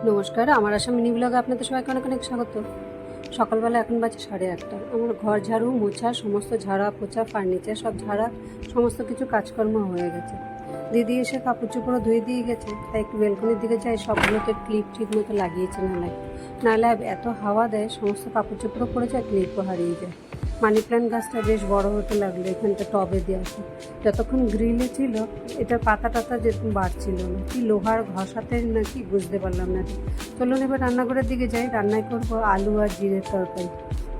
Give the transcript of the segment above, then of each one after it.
নমস্কার, আমার আসাম মিনি ব্লগে আপনাদের সবাইকে অনেক অনেক স্বাগত। সকালবেলা এখন বাজে সাড়ে আটটা। আমার ঘর ঝাড়ু, মোছা, সমস্ত ঝাড়া, পোছা, ফার্নিচার, সব ঝাড়া, সমস্ত কিছু কাজকর্ম হয়ে গেছে। দিদি এসে কাপড় চোপড়ও ধুয়ে দিয়ে গেছে, তাই একটু বেলকনির দিকে যাই সবগুলোতে ক্লিপ ঠিক মতো লাগিয়েছে নাহলে নাহলে এত হাওয়া দেয়, সমস্ত কাপড় চোপড়ও পড়ে যায় ক্লিপও হারিয়ে যায়। মানি প্ল্যান্ট গাছটা বেশ বড় হতে লাগল, এখানটা টবে আছে যতক্ষণ গ্রিলে ছিল, এটার পাতা টাতা যেরকম বাড়ছিল না। কি লোহার ঘষাতে নাকি বুঝতে পারলাম না। চলুন এবার রান্নাঘরের দিকে যাই। রান্নায় করব আলু আর জিরের তরকারি।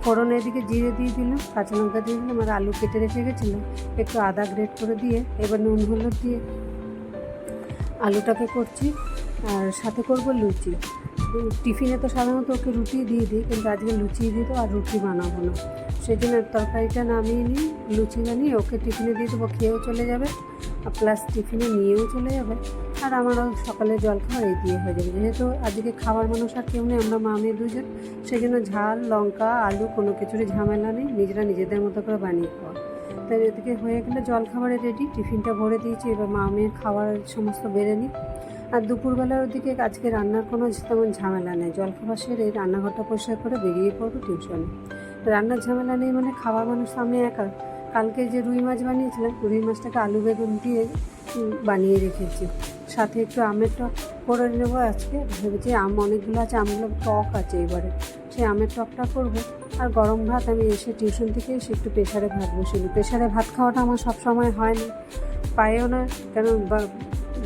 ফোড়ন এদিকে জিরে দিয়ে দিলাম, কাঁচা লঙ্কা দিয়ে দিলাম, আর আলু কেটে রেখে গেছিলাম। একটু আদা গ্রেট করে দিয়ে, এবার নুন হলুদ দিয়ে আলুটাকে করছি। আর সাথে করব লুচি। টিফিনে তো সাধারণত ওকে রুটি দিয়ে দিই, কিন্তু আজকে লুচি দেবো আর রুটি বানাবো না। সেই জন্য তরকারিটা নামিয়ে নিই, লুচি বানিয়ে ওকে টিফিনে দিয়ে দেবো, খেয়েও চলে যাবে, আর প্লাস টিফিনে নিয়েও চলে যাবে। আর আমারও সকালে জল খাওয়ার এই দিয়ে হয়ে যাবে। যেহেতু আজকে খাবার মানুষ আর কেউ নেই, আমরা মা মেয়ে দুজন সেই জন্য ঝাল, লঙ্কা, আলু কোনো কিছুরই ঝামেলা নেই, নিজেরা নিজেদের মতো করে বানিয়ে খাওয়া। তাই এদিকে হয়ে গেলে জল খাবারে রেডি টিফিনটা ভরে দিয়েছি, এবার মা মেয়ের খাবার সমস্ত বেড়ে নিই। আর দুপুরবেলার ওদিকে আজকে রান্নার কোনো তেমন ঝামেলা নেই। জলখাবার সেরে রান্নাঘরটা পরিষ্কার করে বেরিয়ে পড়ব টিউশনে। রান্নার ঝামেলা নেই মানে খাওয়ার মানুষ আমি একা। কালকে যে রুই মাছ বানিয়েছিলাম, রুই মাছটাকে আলু বেগুন দিয়ে বানিয়ে রেখেছি। সাথে একটু আমের টক করে নেব আজকে। ভেবেছি আম, অনেকগুলো আছে, আমগুলো টক আছে এবারে। সেই আমের টকটা করব। আর গরম ভাত আমি এসে টিউশন থেকে এসে একটু প্রেশারে ভাত বসিনি প্রেশারে ভাত খাওয়াটা আমার সবসময় হয় না। পায়েও না, কেন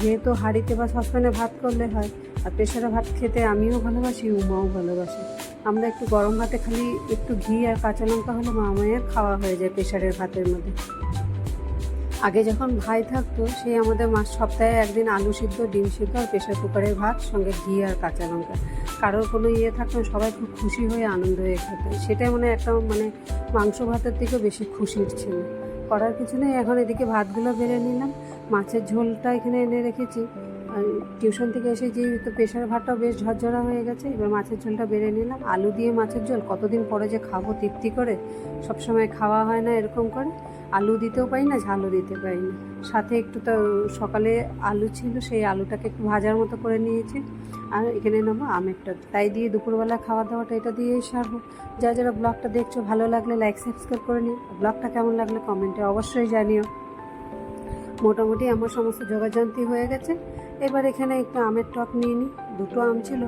যেহেতু হাঁড়িতে বা সসপ্যানে ভাত করলে হয়, আর প্রেশারে ভাত খেতে আমিও ভালোবাসি, উমাও ভালোবাসে। আমরা একটু গরম ভাতে খালি একটু ঘি আর কাঁচা লঙ্কা হলে মা মায়ের খাওয়া হয়ে যায় প্রেশারের ভাতের মধ্যে। আগে যখন ভাই থাকতো, সে আমাদের মাস সপ্তাহে একদিন আলু সিদ্ধ, ডিম সিদ্ধ আর প্রেশার কুকারের ভাত, সঙ্গে ঘি আর কাঁচা লঙ্কা। কারোর কোনো ইয়ে থাকতো সবাই খুব খুশি হয়ে আনন্দ হয়ে খেত। সেটাই মনে একটা মানে মাংস ভাতের থেকেও বেশি খুশির ছিল। করার কিছু নেই, এখন এদিকে ভাতগুলো বেড়ে নিলাম। মাছের ঝোলটা এখানে এনে রেখেছি। আর টিউশন থেকে এসে যে তো প্রেশার ভাতটাও বেশ ঝরঝরা হয়ে গেছে, এবার মাছের ঝোলটা বেড়ে নিলাম। আলু দিয়ে মাছের ঝোল, কতদিন পরে যে খাব তৃপ্তি করে, সবসময় খাওয়া হয় না এরকম করে। আলু দিতেও পারি না, ঝালও দিতে পারি না। সাথে একটু তো সকালে আলু ছিল, সেই আলুটাকে একটু ভাজার মতো করে নিয়েছি। আর এখানে নেব আমের টক তাই দিয়ে দুপুরবেলা খাওয়া দাওয়াটা এটা দিয়েই সারবো। যা যারা ব্লগটা দেখছ, ভালো লাগলে লাইক সাবস্ক্রাইব করে নিও। ব্লগটা কেমন লাগলে কমেন্টে অবশ্যই জানিও। মোটামুটি আমার সমস্ত যোগাযান্তি হয়ে গেছে। এবার এখানে একটু আমের টক নিয়ে নিই। দুটো আম ছিল,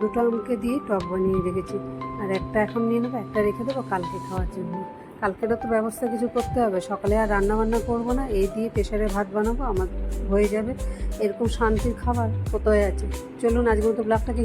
দুটো আমকে দিয়ে টক বানিয়ে রেখেছি। আর একটা এখন নিয়ে নেব, একটা রেখে দেবো কালকে খাওয়ার জন্য। কালকেরও তো ব্যবস্থা কিছু করতে হবে। সকালে আর রান্না বান্না করব না, এই দিয়ে প্রেশারে ভাত বানাবো, আমার হয়ে যাবে। এরকম শান্তির খাবার কোথায় আছে? চলুন আজকের মতো ব্লগটাকে